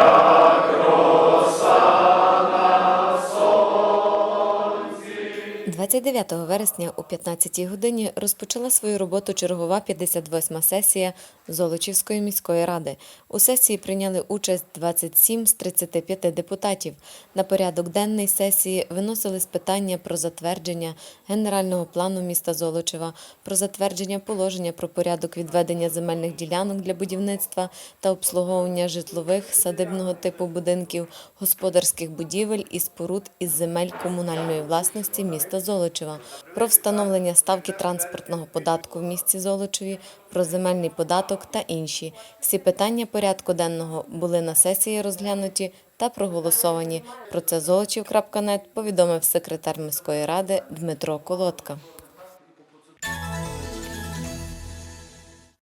God. 29 вересня о 15 годині розпочала свою роботу чергова 58-ма сесія Золочівської міської ради. У сесії прийняли участь 27 з 35 депутатів. На порядок денний сесії виносились питання про затвердження генерального плану міста Золочева, про затвердження положення про порядок відведення земельних ділянок для будівництва та обслуговування житлових садибного типу будинків, господарських будівель і споруд із земель комунальної власності Золочева, про встановлення ставки транспортного податку в місті Золочеві, про земельний податок та інші. Всі питання порядку денного були на сесії розглянуті та проголосовані. Про це золочів.нет повідомив секретар міської ради Дмитро Колодка.